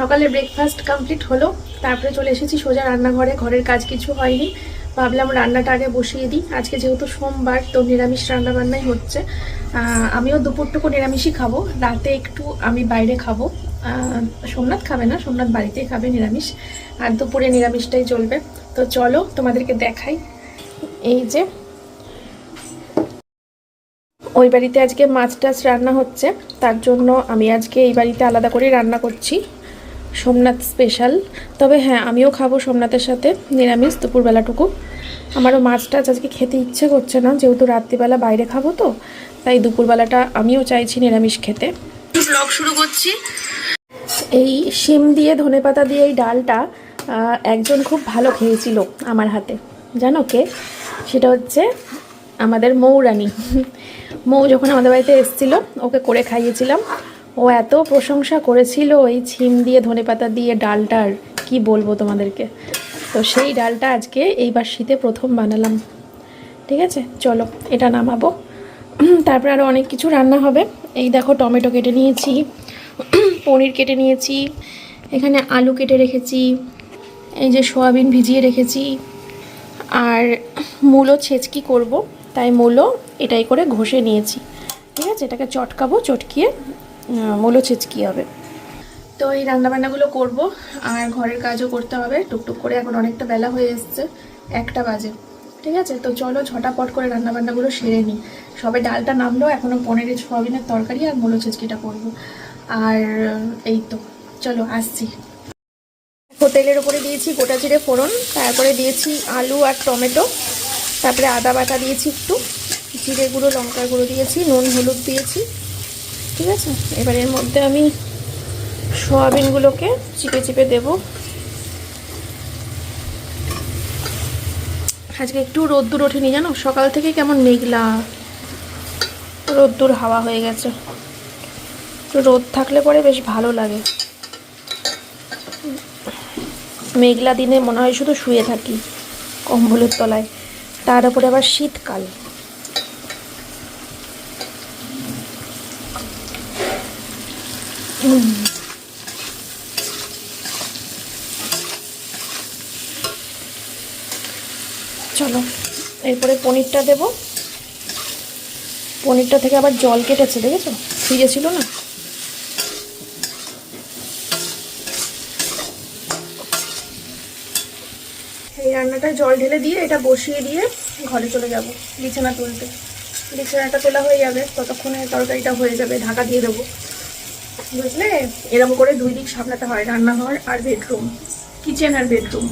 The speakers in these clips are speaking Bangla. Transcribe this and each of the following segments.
সকালে ব্রেকফাস্ট কমপ্লিট হলো, তারপরে চলে এসেছি সোজা রান্নাঘরে, ঘরের কাজ কিছু হয়নি। ভাবলাম রান্নাটা আগে বসিয়ে দিই। আজকে যেহেতু সোমবার, তো নিরামিষ রান্নাবান্নাই হচ্ছে। আমিও দুপুরটুকু নিরামিষই খাব। রাতে একটু আমি বাইরে খাব। সোমনাথ খাবে না, সোমনাথ বাড়িতেই খাবে নিরামিষ। আর দুপুরে নিরামিষটাই চলবে। তো চলো তোমাদেরকে দেখাই। এই যে, ওই বাড়িতে আজকে মাছ টাছ রান্না হচ্ছে। তার জন্য আমি আজকে এই বাড়িতে আলাদা করে রান্না করছি। সোমনাথ স্পেশাল তবে হ্যাঁ আমিও খাব সোমনাথের সাথে নিরামিষ দুপুরবেলাটুকু। আমারও মাছ টাছ আজকে খেতে ইচ্ছে করছে না যেহেতু রাত্রিবেলা বাইরে খাব তো তাই দুপুরবেলাটা আমিও চাইছি নিরামিষ খেতে। ব্লগ শুরু করছি। এই শিম দিয়ে ধনেপাতা দিয়ে এই ডালটা একজন খুব ভালো খেয়েছিল আমার হাতে। জানো কে? সেটা হচ্ছে আমাদের মৌরানী। মৌ যখন আমাদের বাড়িতে এসেছিল ওকে করে খাইয়েছিলাম। ও এত প্রশংসা করেছিল এই ছিম দিয়ে, ধনেপাতা দিয়ে ডালটার, কি বলব তোমাদেরকে? তো সেই ডালটা আজকে এইবার শীতে প্রথম বানালাম। ঠিক আছে? চলো, এটা নামাবো। তারপরে আরও অনেক কিছু রান্না হবে। এই দেখো, টমেটো কেটে নিয়েছি, পনির কেটে নিয়েছি, এখানে আলু কেটে রেখেছি, এই যে সয়াবিন ভিজিয়ে রেখেছি, আর মূলো ছেচকি করব। তাই মূলো এটাই করে ঘষে নিয়েছি। ঠিক আছে? এটাকে চটকাবো, চটকিয়ে মূলো ছেচকি হবে? তো এই রান্নাবান্নাগুলো করব, আর ঘরের কাজও করতে হবে। টুকটুক করে এখন অনেকটা বেলা হয়ে এসছে, একটা বাজে। ঠিক আছে? তো চলো ঝটাপট করে রান্নাবান্নাগুলো সেরে নিই। সবে ডালটা নামলো এখনও পনেরো সোয়াবিনের তরকারি আর মূলো ছেচকিটা করব। আর, এই তো, চলো আসছি। তো তেলের উপরে দিয়েছি গোটা জিরে ফোড়ন, তারপরে দিয়েছি আলু আর টমেটো, তারপরে আদা বাটা দিয়েছি একটু, জিরে গুঁড়ো, লঙ্কার গুঁড়ো দিয়েছি, নুন, হলুদ দিয়েছি। ঠিক আছে? এবার এর মধ্যে আমি সোয়াবিনগুলোকে চিপে চিপে দেব। আজকে একটু রোদ্দুর ওঠেনি জানো? সকাল থেকে কেমন মেঘলা। রোদ্দুর হাওয়া হয়ে গেছে। রোদ থাকলে পরে বেশ ভালো লাগে। মেঘলা দিনে মনে হয় শুধু শুয়ে থাকি কম্বলের তলায়। তার উপরে আবার শীতকাল। চলো, এরপরে পনিরটা দেব। পনিরটা থেকে আবার জল কেটেছে, দেখেছ? ফ্রিজে ছিল না? এই রান্নাটা জল ঢেলে দিয়ে এটা বসিয়ে দিয়ে ঘরে চলে যাব, বিছানা তুলতে। বিছানাটা তোলা হয়ে যাবে, ততক্ষণে তরকারিটা হয়ে যাবে, ঢাকা দিয়ে দেবো। বুঝলে? এরকম করে দুই দিক সামলাতে হয়, রান্নাঘর আর বেডরুম কিচেন আর বেডরুম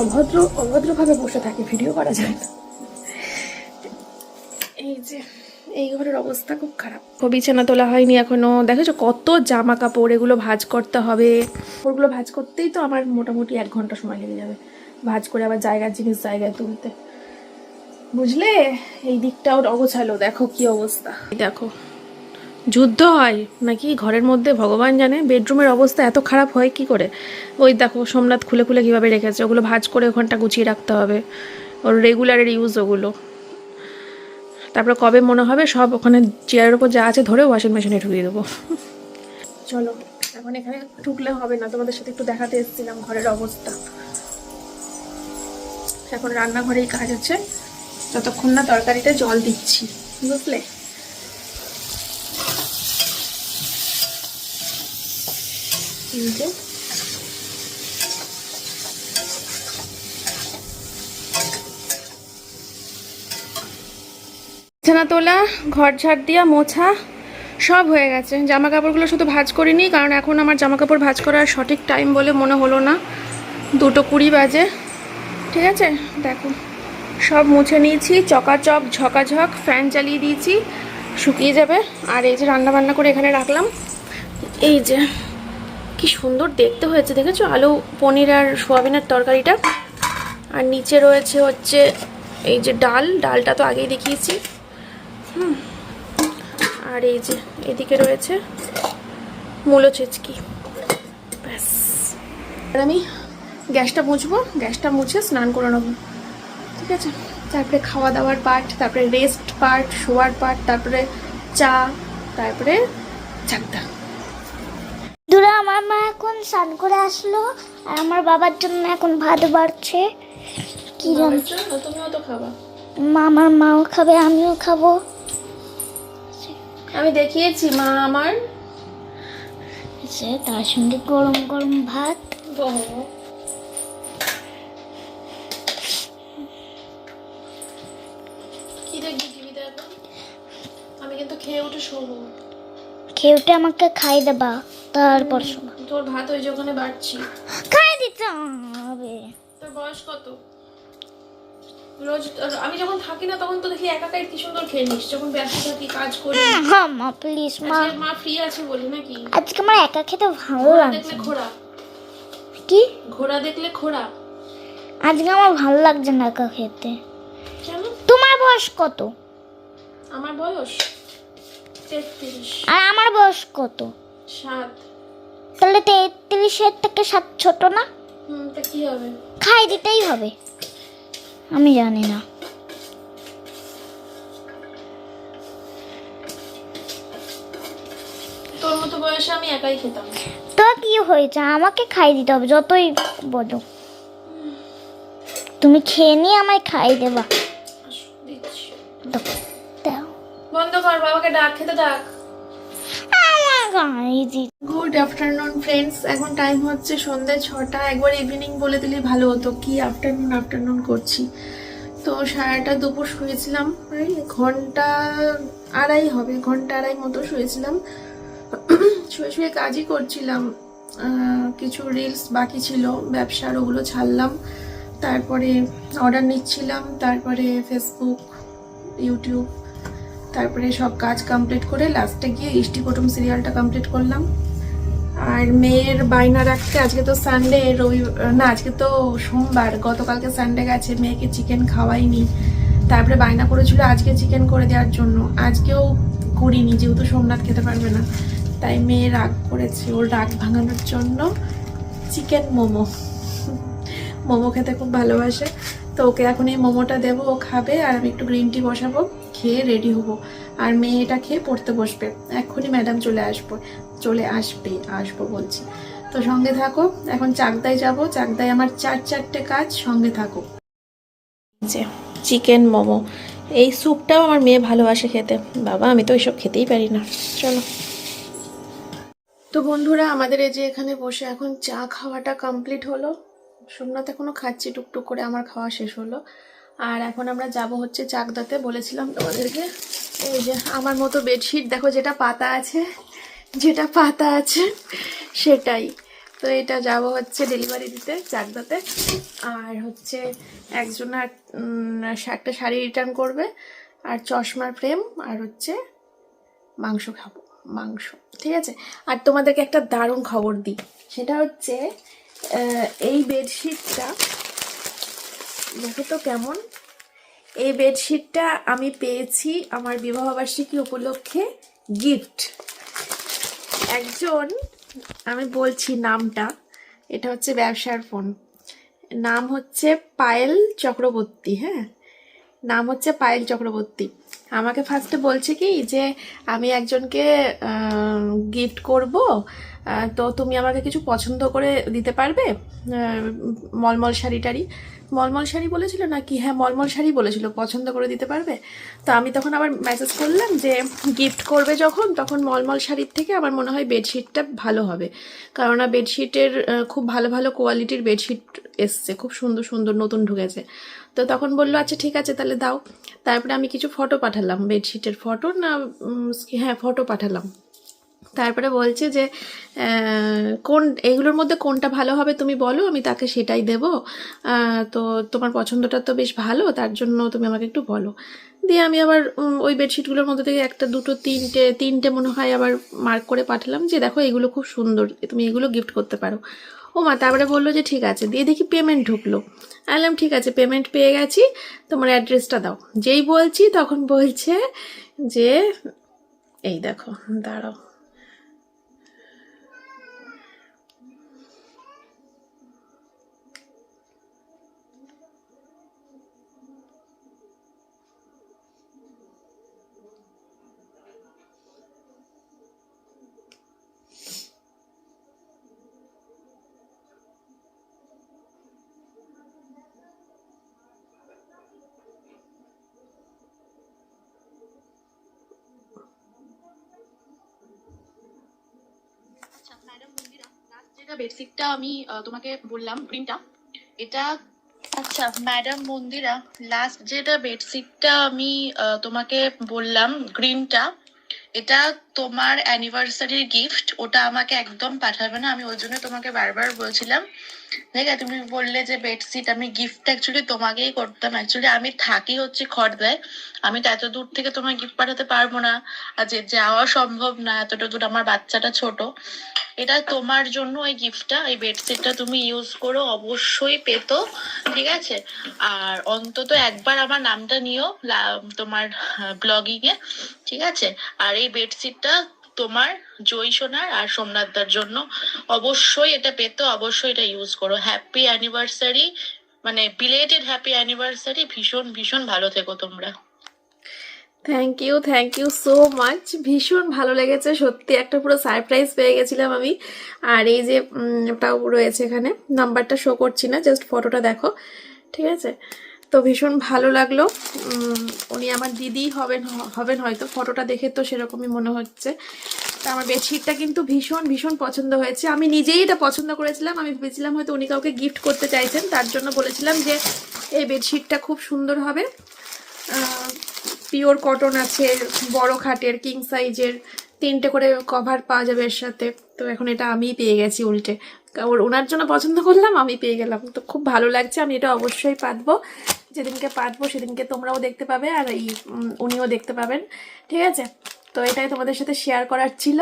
অভদ্র, অভদ্রভাবে বসে থাকে ভিডিও করা যায় না। এই যে, এই ঘরের অবস্থা খুব খারাপ। বিছানা তোলা হয়নি এখনও। দেখেছ কত জামা কাপড় এগুলো ভাঁজ করতে হবে। ওগুলো ভাজ করতেই তো আমার মোটামুটি এক ঘণ্টা সময় লেগে যাবে। ভাজ করে আবার জায়গার জিনিস জায়গায় তুলতে। বুঝলে? এই দিকটাও অগোছালো, দেখো কি অবস্থা। দেখো, যুদ্ধ হয় নাকি? ঘরের মধ্যে ভগবান জানে, বেডরুমের অবস্থা এত খারাপ হয় কি করে? ওই দেখো, সোমনাথ খুলে খুলে কীভাবে রেখেছে, ওগুলো ভাজ করে ওখানটা গুছিয়ে রাখতে হবে। ওর রেগুলারের ইউজ ওগুলো। তারপরে কবে মনে হবে? সব ওখানে চেয়ারের উপর যা আছে ধরে ওয়াশিং মেশিনে ঢুকিয়ে দেবো। চলো, এখন এখানে ঢুকলে হবে না, তোমাদের সাথে একটু দেখাতে এসেছিলাম ঘরের অবস্থা। এখন রান্নাঘরেই কাজ আছে। যতক্ষণ না তরকারিতে জল দিচ্ছি, বুঝলে? বিছানা তোলা, ঘর ঝাড় দিয়া, মোছা, সব হয়ে গেছে। জামা কাপড়গুলো শুধু ভাজ করিনি, কারণ এখন আমার জামা কাপড় ভাজ করার সঠিক টাইম বলে মনে হলো না। দুটো কুড়ি বাজে। ঠিক আছে? দেখো। সব মুছে নিয়েছি চকাচক ঝকাঝক, ফ্যান চালিয়ে দিয়েছি, শুকিয়ে যাবে। আর এই যে রান্না বান্না করে এখানে রাখলাম। এই যে, কি সুন্দর দেখতে হয়েছে, দেখেছ? আলু, পনির আর সোয়াবিনের তরকারিটা। আর নিচে রয়েছে হচ্ছে এই যে ডাল, ডালটা তো আগেই দেখিয়েছি। হুম, আর এই যে এদিকে রয়েছে মূলো ছেচকি ব্যাস। আর আমি গ্যাসটা মুছবো, গ্যাসটা মুছে স্নান করে নেব। ঠিক আছে? তারপরে খাওয়া দাওয়ার পার্ট তারপরে রেস্ট পার্ট শোয়ার পার্ট তারপরে চা তারপরে চাকদা। দূরে আমার মা এখন স্নান করে আসলো আর আমার বাবার জন্য এখন ভাত বাড়ছে। কি তুমিও তো খাবা। মা আমার মাও খাবে আমিও খাব। আমি দেখিয়েছি মা আমার। সে তার সঙ্গে গরম গরম ভাত কিন্তু খেয়ে উঠে শোবো খেউটে আমাকে খাই দেবা তারপর তোর ভাত ওই যে ওখানে বাড়ছি। খাই দিতে হবে। তোর বয়স কত? রোজ আমি যখন থাকি না তখন তো দেখি একা একাই কি সুন্দর খেয়ে নিস। যখন ব্যস্ত থাকি কাজ করি। হ্যাঁ মা প্লিজ মা। মা ফ্রি আছে বলি নাকি? আজকে আমার একা খেতে ভালো লাগছে ঘোড়া। কি? ঘোড়া দেখলে ঘোড়া। আজকে আমার ভালো লাগছে না একা খেতে। তোমার বয়স কত? আমার বয়স? তেত্রিশ। আর আমার বয়স কত? সাত। তাহলে তেত্রিশের থেকে সাত ছোট না? তা কি হবে? খাই দিতেই হবে। আমি জানি না। তোর মতো বয়সে আমি একাই খেতাম। তো কি হয়েছে? আমাকে খাই দিতে হবে যতই বলো। তুমি খেয়ে নিয়ে আমায় খাই দেবা। বন্ধ কর, বাবাকে ডাক, খেতে ডাক গুড আফটারনুন ফ্রেন্ডস এখন টাইম হচ্ছে সন্ধ্যে ছটা। একবার ইভিনিং বলে দিলে ভালো হতো। কি আফটারনুন আফটারনুন করছি। তো সারাটা দুপুর শুয়েছিলাম, এই ঘণ্টা আড়াই হবে, ঘণ্টা আড়াই মতো শুয়েছিলাম। শুয়ে শুয়ে কাজই করছিলাম। কিছু রিলস বাকি ছিল, ব্যবসার ওগুলো ছাড়লাম। তারপরে অর্ডার নিচ্ছিলাম, তারপরে ফেসবুক ইউটিউব তারপরে সব কাজ কমপ্লিট করে লাস্টে গিয়ে ইষ্টি কুটুম সিরিয়ালটা কমপ্লিট করলাম। আর মেয়ের বায়না রাখতে আজকে তো সানডে রবি, না, আজকে তো সোমবার, গতকালকে সানডে গেছে, মেয়েকে চিকেন খাওয়াইনি। তারপরে বায়না করেছিল আজকে চিকেন করে দেওয়ার জন্য। আজকেও করিনি, যেহেতু সোমনাথ খেতে পারবে না। তাই মেয়ে রাগ করেছে, ওর রাগ ভাঙানোর জন্য চিকেন মোমো। মোমো খেতে খুব ভালোবাসে। তো ওকে এখন এই মোমোটা দেবো, ও খাবে আর আমি একটু গ্রিন টি বসাবো, খেয়ে রেডি হব। আর মেয়ে এটা খেয়ে পড়তে বসবে। এক্ষুনি ম্যাডাম চলে আসব, চলে আসবে, আসব বলছি। তো সঙ্গে থাকো, এখন চাকদায় যাব, চাকদায় আমার চার চারটে কাজ, সঙ্গে থাকো। যে চিকেন মোমো। এই স্যুপটাও আমার মেয়ে ভালোবাসে খেতে। বাবা, আমি তো এইসব খেতেই পারি না। চলো। তো বন্ধুরা, আমাদের এই যে এখানে বসে এখন চা খাওয়াটা কমপ্লিট হলো। সোমনাথ এখনও খাচ্ছি, টুকটুক করে আমার খাওয়া শেষ হলো। আর এখন আমরা যাব হচ্ছে চাকদাতে। বলেছিলাম তোমাদেরকে, এই যে আমার মতো বেডশিট, দেখো যেটা পাতা আছে, যেটা পাতা আছে, সেটাই। তো এটা যাব হচ্ছে ডেলিভারি দিতে চাকদাতে। আর হচ্ছে একজন আর একটা শাড়ি রিটার্ন করবে, আর চশমার ফ্রেম আর হচ্ছে মাংস খাব, মাংস, ঠিক আছে? আর তোমাদেরকে একটা দারুণ খবর দিই, সেটা হচ্ছে এই বেডশিটটা, দেখো তো কেমন। এই বেডশিটটা আমি পেয়েছি আমার বিবাহবার্ষিকী উপলক্ষে গিফট একজন, আমি বলছি নামটা, এটা হচ্ছে ব্যবসার ফোন। নাম হচ্ছে পায়েল চক্রবর্তী হ্যাঁ? নাম হচ্ছে পায়েল চক্রবর্তী। আমাকে ফার্স্টে বলছে কি যে, আমি একজনকে গিফট করব তো তুমি আমাকে কিছু পছন্দ করে দিতে পারবে? মলমল শাড়ি টাড়ি। মলমল শাড়ি বলেছিল না কি হ্যাঁ মলমল শাড়ি বলেছিল। পছন্দ করে দিতে পারবে? তো আমি তখন আবার মেসেজ করলাম যে গিফট করবে যখন, তখন মলমল শাড়ির থেকে আমার মনে হয় বেডশিটটা ভালো হবে। কেননা বেডশিটের খুব ভালো ভালো কোয়ালিটির বেডশিট এসছে। খুব সুন্দর সুন্দর নতুন ঢুকেছে। তো তখন বলল আচ্ছা ঠিক আছে, তাহলে দাও। তারপরে আমি কিছু ফটো পাঠালাম। বেডশিটের ফটো না হ্যাঁ ফটো পাঠালাম। তারপরে বলছে যে কোন, এগুলোর মধ্যে কোনটা ভালো হবে তুমি বলো, আমি তাকে সেটাই দেবো। তো তোমার পছন্দটা তো বেশ ভালো, তার জন্য তুমি আমাকে একটু বলো। দিয়ে আমি আবার ওই বেডশিটগুলোর মধ্যে থেকে একটা, দুটো, তিনটে তিনটে মনে হয় আবার মার্ক করে পাঠালাম যে, দেখো এগুলো খুব সুন্দর, তুমি এগুলো গিফট করতে পারো। ও মা তারপরে বলল যে, ঠিক আছে, দিয়ে দেখি পেমেন্ট ঢুকলো। আলাম ঠিক আছে পেমেন্ট পেয়ে গেছি, তোমার অ্যাড্রেসটা দাও। যেই বলছি তখন বলছে যে, এই দেখো, দাঁড়াও। বেডশিটটা আমি তোমাকে বললাম গ্রিনটা এটা আচ্ছা। ম্যাডাম মন্দিরা লাস্ট যেটা বেডশিটটা আমি তোমাকে বললাম গ্রিনটা এটা তোমার অ্যানিভার্সারির গিফট ওটা আমাকে একদম পাঠাবে না। আমি ওই জন্য তোমাকে বারবার বলছিলাম আছে তুমি বললে যে বেডশিট আমি গিফট অ্যাকচুয়ালি তোমাকেই করতাম। অ্যাকচুয়ালি আমি থাকি হচ্ছে খড়দায়। আমি তো এত দূর থেকে তোমার গিফট পাঠাতে পারব না। আর যে যাওয়া সম্ভব না, এতটা দূর। আমার বাচ্চাটা ছোট। এটা তোমার জন্য এই গিফটটা এই বেডশিটটা তুমি ইউজ করো অবশ্যই পেতো, ঠিক আছে? আর অন্তত একবার আমার নামটা নিও তোমার ব্লগিং এ ঠিক আছে? আর এই বেডশিটটা তোমার, জয় সোনার আর সোমনাথদার জন্য। অবশ্যই এটা পেতো, অবশ্যই এটা ইউজ করো। হ্যাপি অ্যানিভার্সারি মানে বিলেটেড হ্যাপি অ্যানিভার্সারি ভীষণ ভীষণ ভালো থেকো তোমরা। Thank you thank you so much ভীষণ ভালো লেগেছে, সত্যি একটা পুরো সারপ্রাইজ পেয়ে গেছিলাম আমি। আর এই যে ওটাও রয়েছে এখানে নাম্বারটা শো করছি না জাস্ট ফটোটা দেখো। ঠিক আছে? তো ভীষণ ভালো লাগল। উনি আমার দিদি হবেন হবেন হয়তো। ফটোটা দেখে তো সেরকমই মনে হচ্ছে। তা আমার বেডশিটটা কিন্তু ভীষণ ভীষণ পছন্দ হয়েছে। আমি নিজেই এটা পছন্দ করেছিলাম। আমি ভেবেছিলাম হয়তো উনি কাউকে গিফট করতে চাইছেন। তার জন্য বলেছিলাম যে, এই বেডশিটটা খুব সুন্দর হবে। পিওর কটন আছে, বড় খাটের কিং সাইজের তিনটে করে কভার পাওয়া যাবে এর সাথে। তো এখন এটা আমিই পেয়ে গেছি উল্টে। ওর, ওনার জন্য পছন্দ করলাম, আমি পেয়ে গেলাম। তো খুব ভালো লাগছে। আমি এটা অবশ্যই পাতবো। যেদিনকে পাতবো সেদিনকে তোমরাও দেখতে পাবে আর এই উনিও দেখতে পাবেন। ঠিক আছে? তো এটাই তোমাদের সাথে শেয়ার করার ছিল।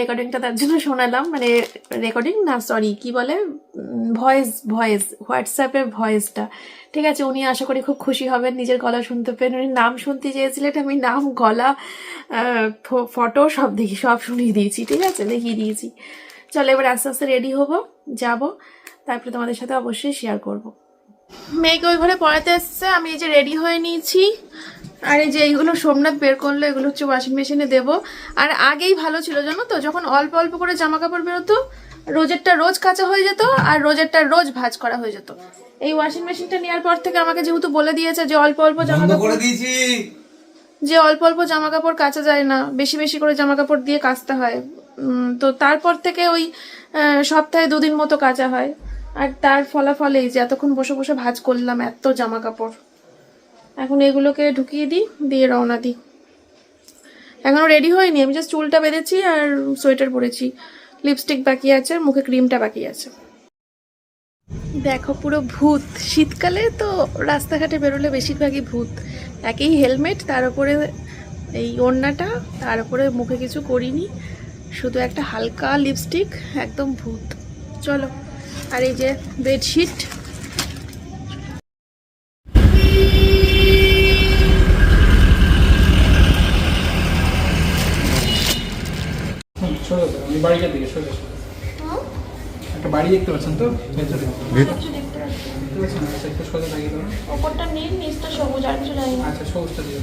রেকর্ডিংটা তার জন্য শোনালাম। মানে রেকর্ডিং না সরি কি বলে? ভয়েস ভয়েস হোয়াটসঅ্যাপে ভয়েসটা ঠিক আছে, উনি আশা করি খুব খুশি হবেন। নিজের গলা শুনতে পেন উনি নাম শুনতে চেয়েছিলেন, আমি নাম, গলা ফটো সব দেখি, সব শুনিয়ে দিয়েছি। ঠিক আছে? দেখিয়ে দিয়েছি। চলো, এবার আস্তে আস্তে রেডি হব, যাব। তারপরে তোমাদের সাথে অবশ্যই শেয়ার করব। মেয়েকে ওই ঘরে পড়াতে এসছে আমি এই যে রেডি হয়ে নিয়েছি। আর এই যে এইগুলো সোমনাথ বের করল এগুলো হচ্ছে ওয়াশিং মেশিনে দেবো। আর আগেই ভালো ছিল জানো তো? যখন অল্প অল্প করে জামা কাপড় বেরোতো রোজেরটা রোজ কাঁচা হয়ে যেত আর রোজেরটা রোজ ভাঁজ করা হয়ে যেত। এই ওয়াশিং মেশিনটা নেওয়ার পর থেকে আমাকে যেহেতু বলে দিয়েছে যে অল্প অল্প জামা কাপড় দিয়েছি। যে অল্প অল্প জামা কাপড় কাচা যায় না বেশি বেশি করে জামা কাপড় দিয়ে কাচতে হয়। তো তারপর থেকে ওই সপ্তাহে দুদিন মতো কাচা হয়। আর তার ফলাফল এই যে এতক্ষণ বসে বসে ভাজ করলাম এত জামা কাপড় এখন এগুলোকে ঢুকিয়ে দিই, দিয়ে রওনা দিই। এখনও রেডি হয়নি, আমি জাস্ট চুলটা বেঁধেছি আর সোয়েটার পরেছি। লিপস্টিক বাকি আছে আর মুখে ক্রিমটা বাকি আছে। দেখো পুরো ভূত। শীতকালে তো রাস্তাঘাটে বেরোলে বেশিরভাগই ভূত। একই হেলমেট তার উপরে এই ওড়নাটা, তার উপরে মুখে কিছু করিনি। শুধু একটা হালকা লিপস্টিক একদম ভূত। চলো। আর এই যে বেডশিট। একটা বাড়ি দেখতে পাচ্ছেন তো? আচ্ছা ওপরটা নীল নিচটা সবুজ আর কিছু জানি আচ্ছা সবুজটা দিয়ে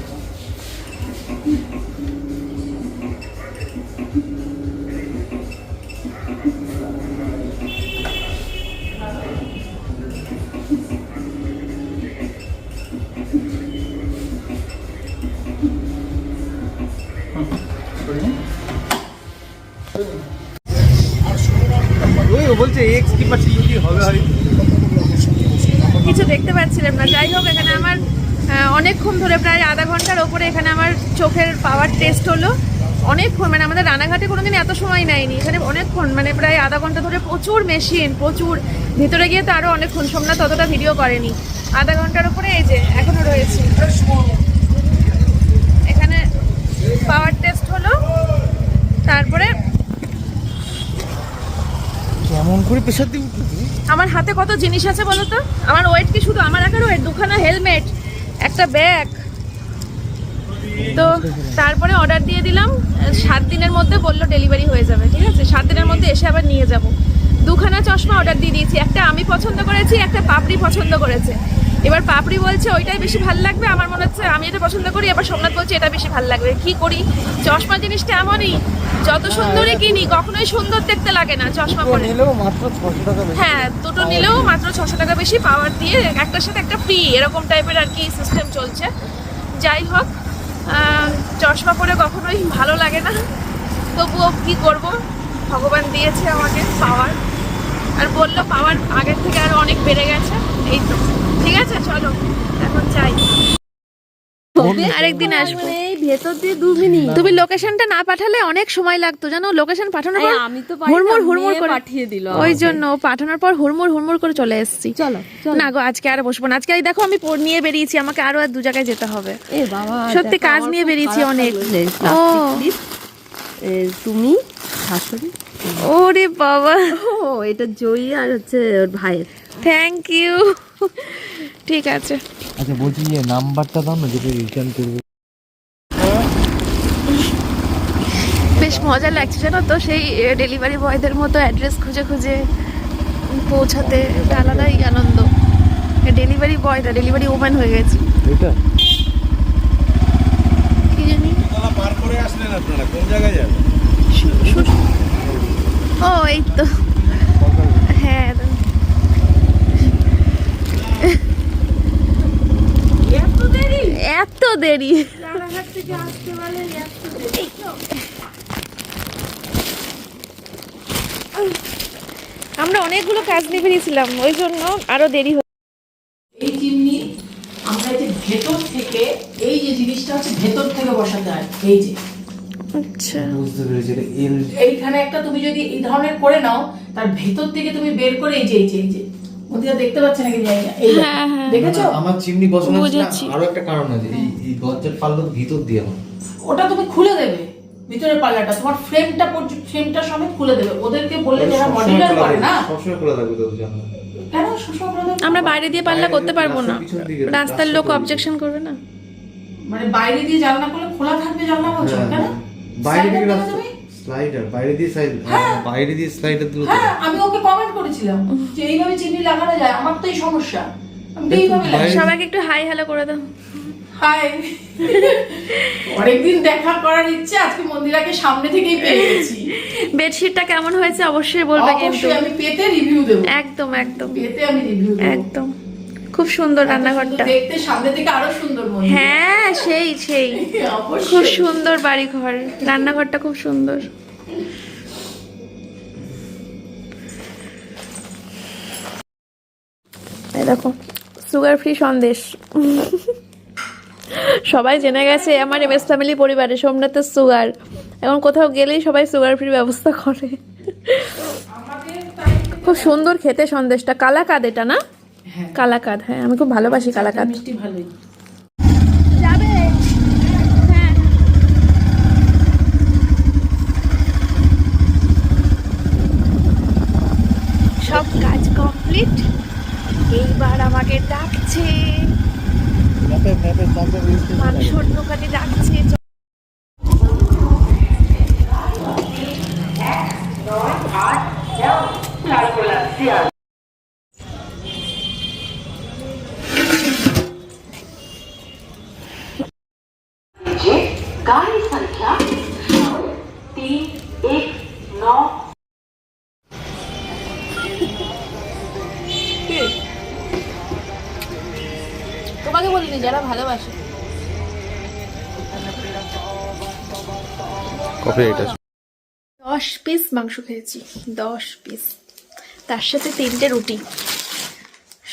কিছু দেখতে পাচ্ছিলাম না। যাই হোক, এখানে আমার অনেকক্ষণ ধরে প্রায় আধা ঘণ্টার ওপরে এখানে আমার চোখের পাওয়ার টেস্ট হলো। অনেকক্ষণ মানে আমাদের রানাঘাটে কোনোদিন এত সময় নেয়নি। এখানে অনেকক্ষণ মানে প্রায় আধা ঘণ্টা ধরে প্রচুর মেশিন প্রচুর। ভিতরে গিয়ে তো আরও অনেকক্ষণ, সোমনাথ ততটা ভিডিও করেনি। আধা ঘণ্টার ওপরে এই যে, এখনও রয়েছে। এখানে পাওয়ার টেস্ট হলো তারপরে করে প্রেশার আমার হাতে কত জিনিস আছে বলো তো? আমার ওয়েট কি শুধু আমার একার ওয়েট দুখানা হেলমেট একটা ব্যাগ তো তারপরে অর্ডার দিয়ে দিলাম। সাত দিনের মধ্যে বলল ডেলিভারি হয়ে যাবে, ঠিক আছে? সাত দিনের মধ্যে এসে আবার নিয়ে যাব। দুখানা চশমা অর্ডার দিয়ে দিয়েছি। একটা আমি পছন্দ করেছি, একটা পাপড়ি পছন্দ করেছে। এবার পাপড়ি বলছে ওইটাই বেশি ভালো লাগবে? আমার মনে হচ্ছে আমি এটা পছন্দ করি। এবার সোমনাথ বলছে এটা বেশি ভালো লাগবে। কি করি? চশমা জিনিসটা এমনই যত সুন্দরই কিনি কখনোই সুন্দর দেখতে লাগে না চশমা পরে। নিলেও মাত্র ছশো টাকা বেশি। হ্যাঁ দুটো নিলেও মাত্র ছশো টাকা বেশি পাওয়ার দিয়ে একটার সাথে একটা ফ্রি এরকম টাইপের আর কি সিস্টেম চলছে। যাই হোক চশমা পরে কখনোই ভালো লাগে না। তবুও কি করব? ভগবান দিয়েছে আমাকে পাওয়ার। আর বলল পাওয়ার আগের থেকে আরও অনেক বেড়ে গেছে এই তো। ঠিক আছে চলো এখন চাই আরেকদিন আসব। ভেতর দিয়ে দু মিনিট তুমি লোকেশনটা না পাঠালে অনেক সময় লাগতো জানো? লোকেশন পাঠানোর পর আমি তো হুড়মুড় হুড়মুড় করে পাঠিয়ে দিল ওই জন্য পাঠানোর পর হুড়মুড় হুড়মুড় করে চলে এসেছি। চলো চলো। না গো আজকে আর বসবো না। আজকে এই দেখো আমি পড় নিয়ে বেরিয়েছি আমাকে আরও আর দু জায়গায় যেতে হবে। এ বাবা সত্যি কাজ নিয়ে বেরিয়েছি অনেক। ও। তুমি শাশুড়ি? ওরে বাবা। ও এটা জয়ী আর হচ্ছে ওর ভাইয়ের। থ্যাংক ইউ ঠিক আছে। আচ্ছা বলছি যে নাম্বারটা দাও না যেটা রিটার্ন করবে। বেশ মজা লাগছে জানো তো? সেই ডেলিভারি বয়দের মতো অ্যাড্রেস খুঁজে খুঁজে পৌঁছাতে আলাদাই আনন্দ। ডেলিভারি বয়টা ডেলিভারি ওম্যান হয়ে গেছি। এটা? কি জানি? পার করে আসলেন আপনারা কোন জায়গায় যাবেন? ও এই তো। হ্যাঁ এত দেরি? আমরা অনেকগুলো কাজ নিয়ে বেরিয়েছিলাম ওই জন্য আরও দেরি হয়ে এই চিমনি আমরা যে ভেতর থেকে এই যে জিনিসটা হচ্ছে ভেতর থেকে বসাতে হয় এই যে। আচ্ছা। বুঝতে পেরেছি এইখানে একটা তুমি যদি এই ধরনের করে নাও তার ভেতর থেকে তুমি বের করে এই যে এই যে এই যে। দেখতে পাচ্ছে নাকি জানি না এই দেখো। হ্যাঁ, হ্যাঁ। দেখেছ আমার চিমনি বসানো বুঝেছি। আরও একটা কারণ আছে এই এই দরজার পাল্লা ভিতর দিয়ে ওটা তুমি খুলে দেবে ভিতরের পাল্লাটা তোমার ফ্রেমটা ফ্রেমটা সমেত খুলে দেবে ওদেরকে বললে যারা মডিউলার করে না সবসময় খোলা থাকবে তো জানলা? আমরা বাইরে দিয়ে পাল্লা করতে পারব না রাস্তার লোক অবজেকশন করবে না মানে বাইরে দিয়ে জানলা করলে খোলা থাকবে জানলা বলছো হ্যাঁ, কেন হ্যাঁ। বাইরে দেবে রাস্তা? স্লাইডার বাইরে দিয়ে সাইড বাইরে দিয়ে স্লাইডার দিলে হ্যাঁ আমি ওকে কমেন্ট করেছিলাম যে এইভাবে চিমনি লাগানো যায় আমার তো এই সমস্যা। আমি তো এইভাবে সবাইকে একটু হাই হ্যালো করে দাও। হাই অনেকদিন দেখা করার ইচ্ছে আজকে মন্দিরাকে সামনে থেকেই পেয়ে গেছি। বেডশিটটা কেমন হয়েছে অবশ্যই বলবে কিন্তু। আমি পেতে রিভিউ দেবো। একদম একদম। পেতে আমি রিভিউ দেবো। একদম। খুব সুন্দর রান্নাঘরটা। দেখতে সামনে থেকে আরও সুন্দর মন্দির হ্যাঁ। সেই সেই। খুব সুন্দর বাড়ি ঘর রান্নাঘরটা খুব সুন্দর। দেখো সুগার ফ্রি সন্দেশ। সবাই জেনে গেছে আমার এমএস ফ্যামিলি পরিবারে সোমনাথের সুগার এখন কোথাও গেলেই সবাই সুগার ফ্রি ব্যবস্থা করে। খুব সুন্দর খেতে সন্দেশটা। কালাকাদ এটা না? কালাকাদ হ্যাঁ আমি খুব ভালোবাসি কালাকাদ। মিষ্টি ভালোই। হ্যাঁ। সব কাজ কমপ্লিট। এইবার আমাকে ডাকছে। মাংসর দোকানে ডাকছে। ভালোবাসে। এটা দশ পিস মাংস খেয়েছি দশ পিস তার সাথে তিনটে রুটি।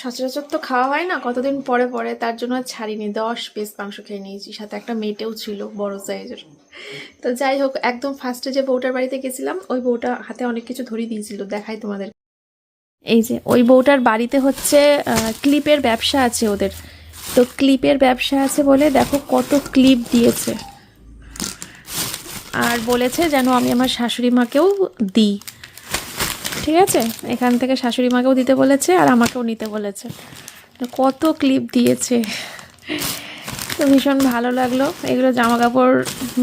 সচরাচর তো খাওয়া হয় না কতদিন পরে পরে তার জন্য আর ছাড়িনি। দশ পিস মাংস খেয়ে নিয়েছি সাথে একটা মেটেও ছিল বড় সাইজের তো যাই হোক একদম ফার্স্টে যে বউটার বাড়িতে গেছিলাম ওই বউটা হাতে অনেক কিছু ধরিয়ে দিয়েছিল দেখাই তোমাদের। এই যে ওই বউটার বাড়িতে হচ্ছে ক্লিপের ব্যবসা আছে ওদের। তো ক্লিপের ব্যবসা আছে বলে দেখো কত ক্লিপ দিয়েছে। আর বলেছে যেন আমি আমার শাশুড়ি মাকেও দিই। ঠিক আছে? এখান থেকে শাশুড়ি মাকেও দিতে বলেছে আর আমাকেও নিতে বলেছে। কত ক্লিপ দিয়েছে। তো ভীষণ ভালো লাগল। এগুলো জামা কাপড়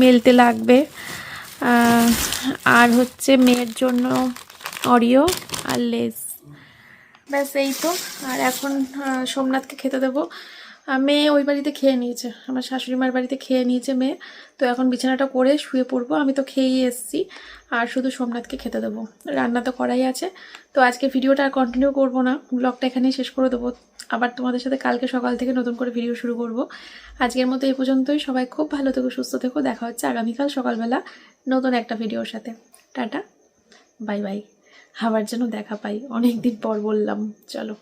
মেলতে লাগবে। আর হচ্ছে মেয়ের জন্য অরিও আর লেস ব্যাস, এই তো। আর এখন সোমনাথকে খেতে দেবো। মেয়ে ওই বাড়িতে খেয়ে নিয়েছে। আমার শাশুড়ি মার বাড়িতে খেয়ে নিয়েছে মেয়ে। তো এখন বিছানাটা করে শুয়ে পড়ব। আমি তো খেয়েই এসেছি। আর শুধু সোমনাথকে খেতে দেবো। রান্না তো করাই আছে। তো আজকে ভিডিওটা আর কন্টিনিউ করব না। ব্লগটা এখানেই শেষ করে দেবো। আবার তোমাদের সাথে কালকে সকাল থেকে নতুন করে ভিডিও শুরু করব। আজকের মতো এই পর্যন্তই। সবাই খুব ভালো থেকো, সুস্থ থেকো। দেখা হচ্ছে আগামীকাল সকালবেলা নতুন একটা ভিডিওর সাথে। টাটা। Bye bye. আবার যেন দেখা পাই। অনেক দিন পর বললাম। চলো।